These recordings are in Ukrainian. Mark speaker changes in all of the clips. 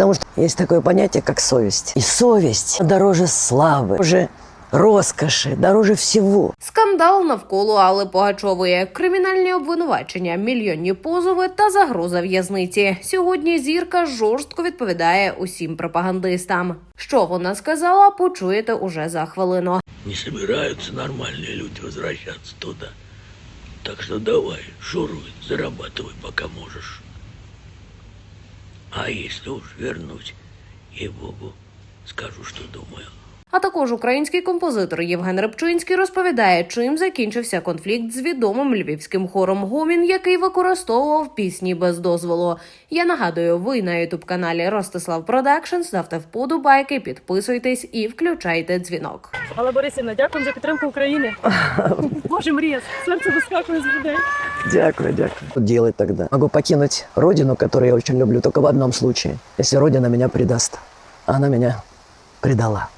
Speaker 1: Потому что есть такое понятие, как совесть. И совесть дороже славы, дороже роскоши, дороже всего.
Speaker 2: Скандал навколо Алли Пугачової, кримінальні обвинувачення, мільйонні позови та загроза в'язниці. Сьогодні зірка жорстко відповідає усім пропагандистам. Що вона сказала, почуєте уже за хвилину.
Speaker 3: Не собираются нормальные люди возвращаться туда. Так что давай, шуруй, зарабатывай, пока можешь. А если уж вернуть, ей-богу, скажу, что думаю.
Speaker 2: А також український композитор Євген Рибчинський розповідає, чим закінчився конфлікт з відомим львівським хором Гомін, який використовував пісні без дозволу. Я нагадую, ви на ютуб каналі Ростислав Продакшн ставте вподобайки, підписуйтесь і включайте дзвінок.
Speaker 4: Алла Борисівна, дякую за підтримку України. Боже, мрія, серце вискакує з грудей.
Speaker 1: Дякую, дякую. Что делать тогда? Могу покинуть родину, которую я очень люблю, только в одном случае. Если родина меня предаст. А Она меня предала.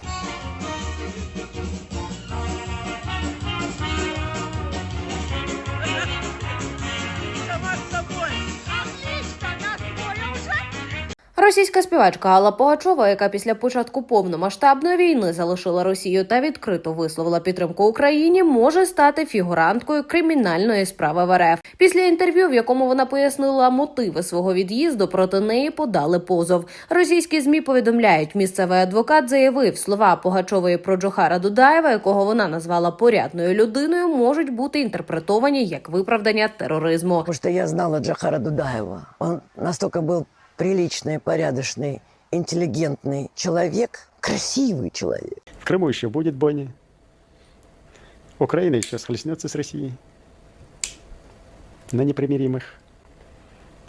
Speaker 2: Російська співачка Алла Пугачова, яка після початку повномасштабної війни залишила Росію та відкрито висловила підтримку Україні, може стати фігуранткою кримінальної справи в РФ. Після інтерв'ю, в якому вона пояснила мотиви свого від'їзду, проти неї подали позов. Російські змі повідомляють, місцевий адвокат заявив, слова Пугачової про Джохара Дудаєва, якого вона назвала порядною людиною, можуть бути інтерпретовані як виправдання тероризму.
Speaker 1: Потому что я знала Джахара Дудаева. Он настолько был приличный, порядочный, интеллигентный человек, красивый человек.
Speaker 5: В Крыму еще будет бойня. Украина еще схлестнется с Россией. На непримиримых.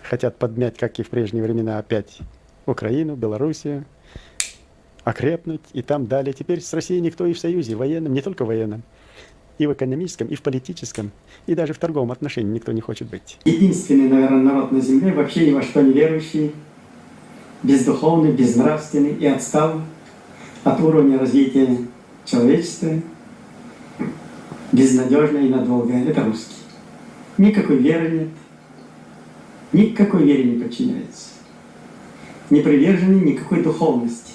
Speaker 5: Хотят подмять, как и в прежние времена, опять Украину, Белоруссию, окрепнуть и там далее. Теперь с Россией никто и в союзе военном, не только военном, и в экономическом, и в политическом, и даже в торговом отношении никто не хочет быть.
Speaker 6: единственный, наверное, народ на земле, вообще ни во что не верующий, бездуховный, безнравственный и отстал от уровня развития человечества, безнадежный и надолго. Это русский. Никакой веры нет, никакой вере не подчиняется. Не привержены никакой духовности,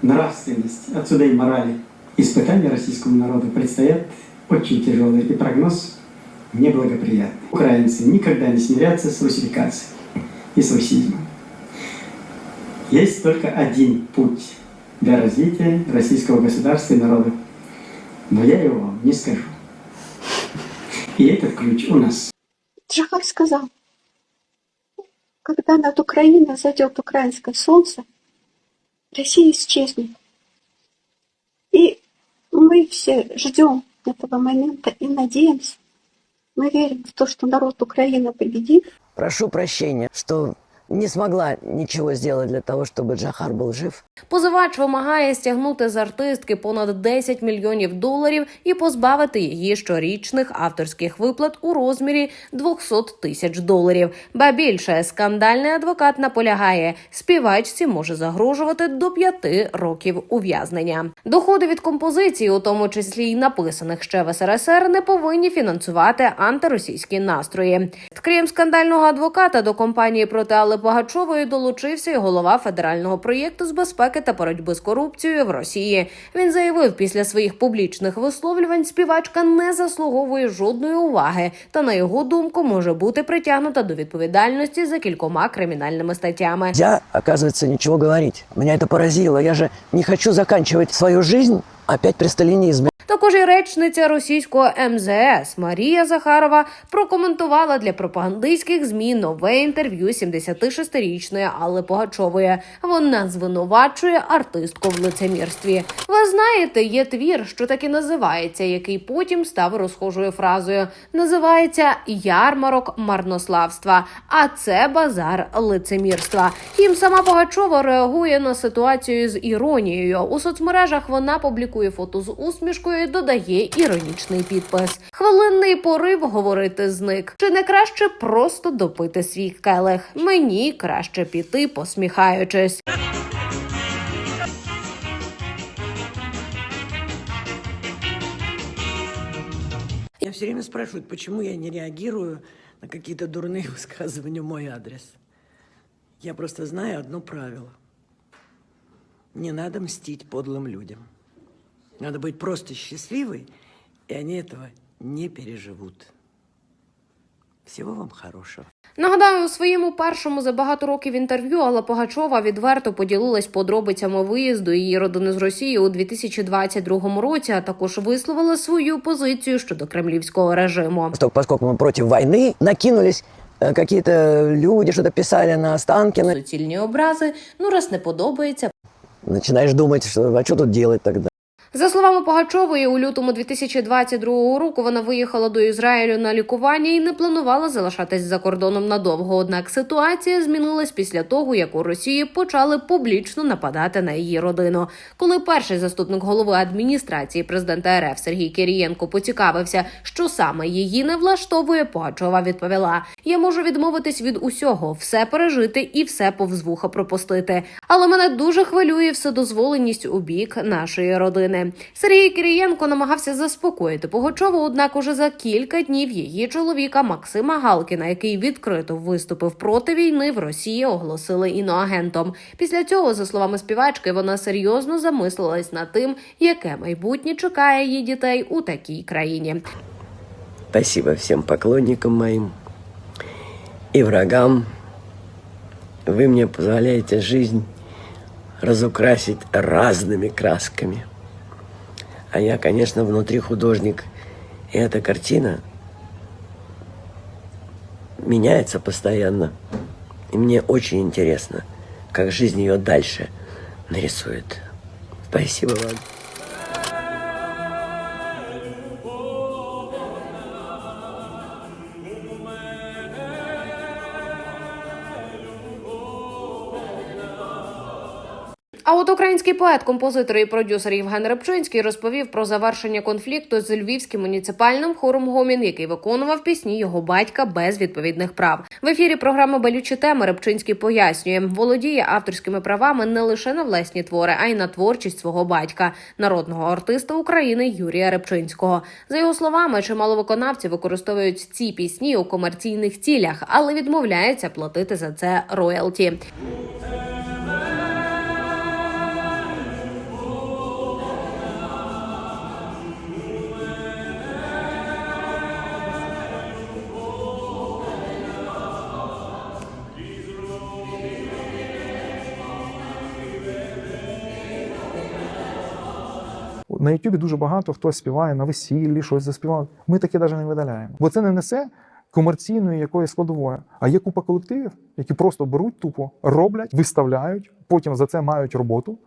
Speaker 6: нравственности, отсюда и морали. Испытания российскому народу предстоят очень тяжелые, и прогноз неблагоприятный. Украинцы никогда не смирятся с русификацией и с русизмом. Есть только один путь для развития российского государства и народа. Но я его вам не скажу. И этот ключ у нас.
Speaker 7: Джахар сказал, когда над Украиной зайдет украинское солнце, Россия исчезнет. И мы все ждем этого момента и надеемся. Мы верим в то, что народ Украины победит.
Speaker 1: Прошу прощения, что не смогла ничего сделать для того, чтобы Джахар был жив.
Speaker 2: Позивач вимагає стягнути з артистки понад 10 мільйонів доларів і позбавити її щорічних авторських виплат у розмірі 200 тисяч доларів. Ба більше скандальний адвокат наполягає, співачці може загрожувати до 5 років ув'язнення. Доходи від композиції, у тому числі й написаних ще в СРСР, не повинні фінансувати антиросійські настрої. Крім скандального адвоката, до компанії проти Алли долучився і голова федерального проєкту з безпеки та боротьби з корупцією в Росії. Він заявив, після своїх публічних висловлювань співачка не заслуговує жодної уваги, та на його думку може бути притягнута до відповідальності за кількома кримінальними статтями.
Speaker 1: Нельзя, оказывается, ничего говорить. Меня это поразило. Я же не хочу заканчивать свою жизнь опять при сталинизме.
Speaker 2: Також і речниця російського МЗС Марія Захарова прокоментувала для пропагандистських змі нове інтерв'ю 76-річної Алли Пугачової. Вона звинувачує артистку в лицемірстві. Ви знаєте, є твір, що так і називається, який потім став розхожою фразою. Називається Ярмарок марнославства. А це базар лицемірства. Втім, сама Пугачова реагує на ситуацію з іронією. У соцмережах вона публікує фото з усмішкою, і додає іронічний підпис. Хвилинний порив говорити зник. Чи не краще просто допити свій келих? Мені краще піти, посміхаючись.
Speaker 8: Меня все время спрашивают, почему я не реагирую на какие-то дурные высказывания в мой адрес. Я просто знаю одно правило. Не надо мстить подлым людям. Надо быть просто счастливой, и они этого не переживут. Всего вам хорошего.
Speaker 2: Нагадаю, у своєму першому за багато років інтерв'ю Алла Погачова відверто поділилась подробицями виїзду її родини з Росії у 2022 році, а також висловила свою позицію щодо кремлівського режиму.
Speaker 1: Поскольку- Поскольку мы против войны, накинулись э, какие-то люди, что-то писали на Останкино.
Speaker 2: Суцільні образи, ну раз не подобається.
Speaker 1: Начинаешь думать, что, а что тут делать тогда?
Speaker 2: За словами Погачової, у лютому 2022 року вона виїхала до Ізраїлю на лікування і не планувала залишатись за кордоном надовго. Однак ситуація змінилась після того, як у Росії почали публічно нападати на її родину. Коли перший заступник голови адміністрації президента РФ Сергій Кирієнко поцікавився, що саме її не влаштовує, Погачова відповіла: Я можу відмовитись від усього, все пережити і все повз вуха пропустити. Але мене дуже хвилює вседозволеність у бік нашої родини. Сергій Кирієнко намагався заспокоїти Погачову, однак уже за кілька днів її чоловіка Максима Галкіна, який відкрито виступив проти війни в Росії, оголосили іноагентом. Після цього, за словами співачки, вона серйозно замислилась над тим, яке майбутнє чекає її дітей у такій країні.
Speaker 9: Спасибо всем поклонникам моим и врагам. Вы мне позволяете жизнь разукрасить разными красками. А я, конечно, внутри художник. И эта картина меняется постоянно. И мне очень интересно, как жизнь ее дальше нарисует. Спасибо вам.
Speaker 2: А от український поет, композитор і продюсер Євген Рибчинський розповів про завершення конфлікту з львівським муніципальним хором Гомін, який виконував пісні його батька без відповідних прав. В ефірі програми Балючі теми Рибчинський пояснює, володіє авторськими правами не лише на власні твори, а й на творчість свого батька, народного артиста України Юрія Рибчинського. За його словами, чимало виконавців використовують ці пісні у комерційних цілях, але відмовляються платити за це роялті.
Speaker 10: На Ютубі дуже багато хто співає на весіллі, щось заспівав. Ми таке навіть не видаляємо. Бо це не несе комерційної якоїсь складової. А є купа колективів, які просто беруть тупо, роблять, виставляють, потім за це мають роботу,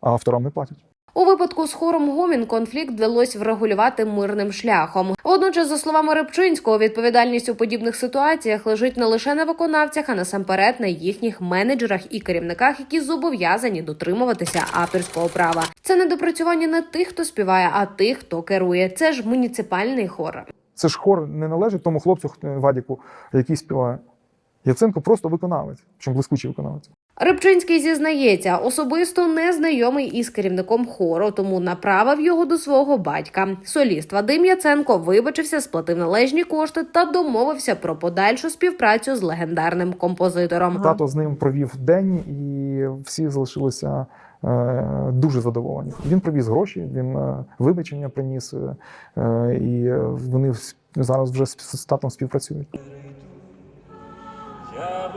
Speaker 10: а авторам не платять.
Speaker 2: У випадку з хором Гомін конфлікт вдалося врегулювати мирним шляхом. Водночас, за словами Рибчинського, відповідальність у подібних ситуаціях лежить не лише на виконавцях, а насамперед на їхніх менеджерах і керівниках, які зобов'язані дотримуватися авторського права. Це недопрацювання не тих, хто співає, а тих, хто керує. Це ж муніципальний хор.
Speaker 10: Це ж хор не належить тому хлопцю е, Вадіку, який співає. Яценко просто виконавець, чим блискучий виконавець.
Speaker 2: Рибчинський зізнається, особисто не знайомий із керівником хору, тому направив його до свого батька. Соліст Вадим Яценко вибачився, сплатив належні кошти та домовився про подальшу співпрацю з легендарним композитором.
Speaker 10: Тато з ним провів день, і всі залишилися е, дуже задоволені. Він привіз гроші, він е, вибачення приніс, е, і вони зараз вже з з татом співпрацюють.
Speaker 11: Я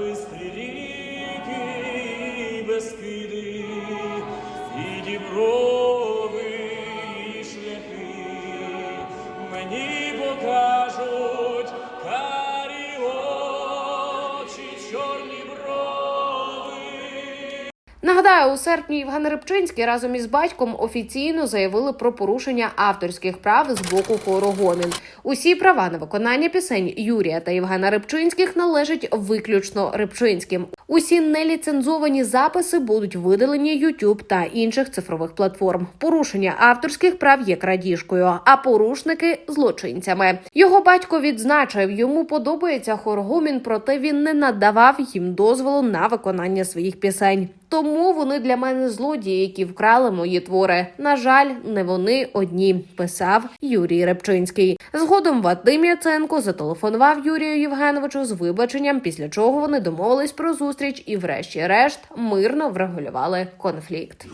Speaker 2: Нагадаю, у серпні Євген Рибчинський разом із батьком офіційно заявили про порушення авторських прав з боку хору Гомін. Усі права на виконання пісень Юрія та Євгена Рибчинських належать виключно Рибчинським. Усі неліцензовані записи будуть видалені YouTube та інших цифрових платформ. Порушення авторських прав є крадіжкою, а порушники злочинцями. Його батько відзначив, йому подобається хор Гомін, проте він не надавав їм дозволу на виконання своїх пісень. Тому вони для мене злодії, які вкрали мої твори. На жаль, не вони одні, писав Юрій Репчинський. Згодом Вадим Яценко зателефонував Юрію Євгеновичу з вибаченням, після чого вони домовились про зустріч і, врешті-решт, мирно врегулювали конфлікт.